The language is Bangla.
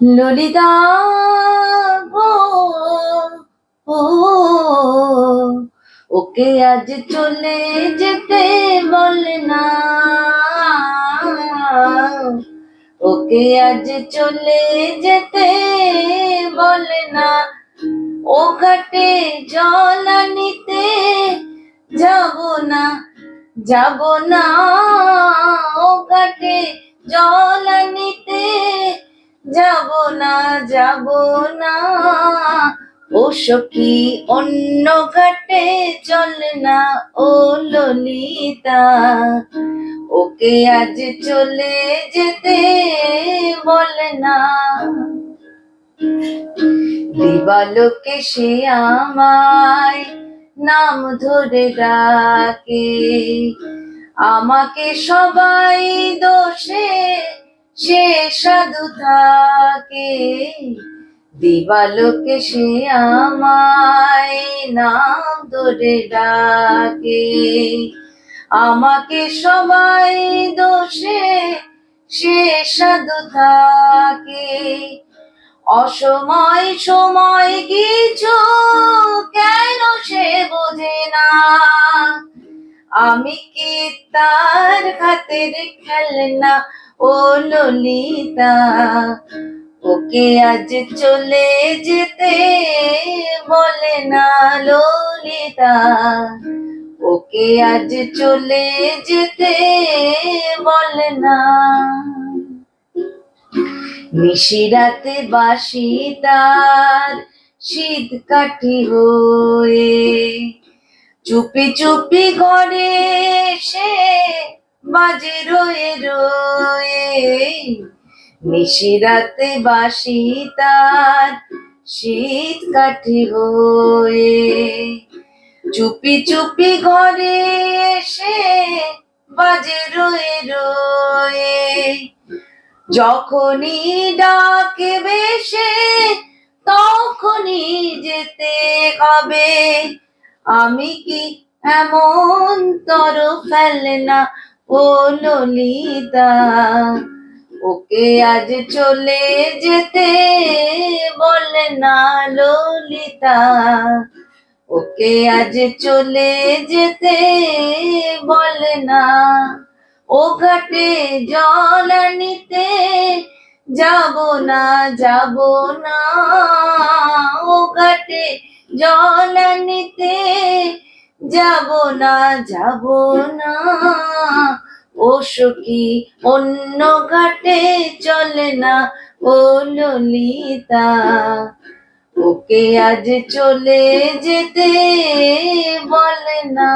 ললিতা গো ওকে আজ চলে যেতে বলে না। ওকে আজ চলে যেতে বলে না। ও ঘাটে জল নিতে যাব না যাব না। ও ঘাটে জল নিতে যাব না যাব না। ও সখী, অন্য ঘাটে চল না ও ললিতা। ওকে আজ চলে যেতে বল না। দিবালোকে সে আমায় নাম ধরে ডাকে। আমাকে সবাই দোষে সে সাধু থাকে। দিবালোকে সে আমায় নাম ধরে ডাকে। আমাকে সবাই দোষে সে সাধু থাকে। অসময় সময় কিছু কেন সে বোঝে না। আমি কি তার খাতের খেলনা ও ললিতা, ওকে আজ চলে যেতে বলে না ললিতা। ওকে আজ চলে যেতে বলে না। নিশিরাতে বাসি তার শীত কাঠি হয়ে, চুপি চুপি ঘরে সে বাজে রয়ে রয়ে। নিশিরাতে বাসি তার শীত কাঠি হয়ে। চুপি চুপি ঘরে সে বাজে রয়ে রয়ে। যখনই ডাকে বেশে, তখনই যেতে হবে। আমি কি এমন তর ফেলে না ও ললিতা ওকে আজ চলে যেতে বলে না ললিতা। ওকে আজ চলে যেতে বলে না। ও ঘাটে জল নিতে যাব না যাব না। ও ঘাটে জল নিতে যাব না যাব না। ও সখী অন্য ঘাটে চলে না? ও ললিতা, ওকে আজ চলে যেতে বলে না।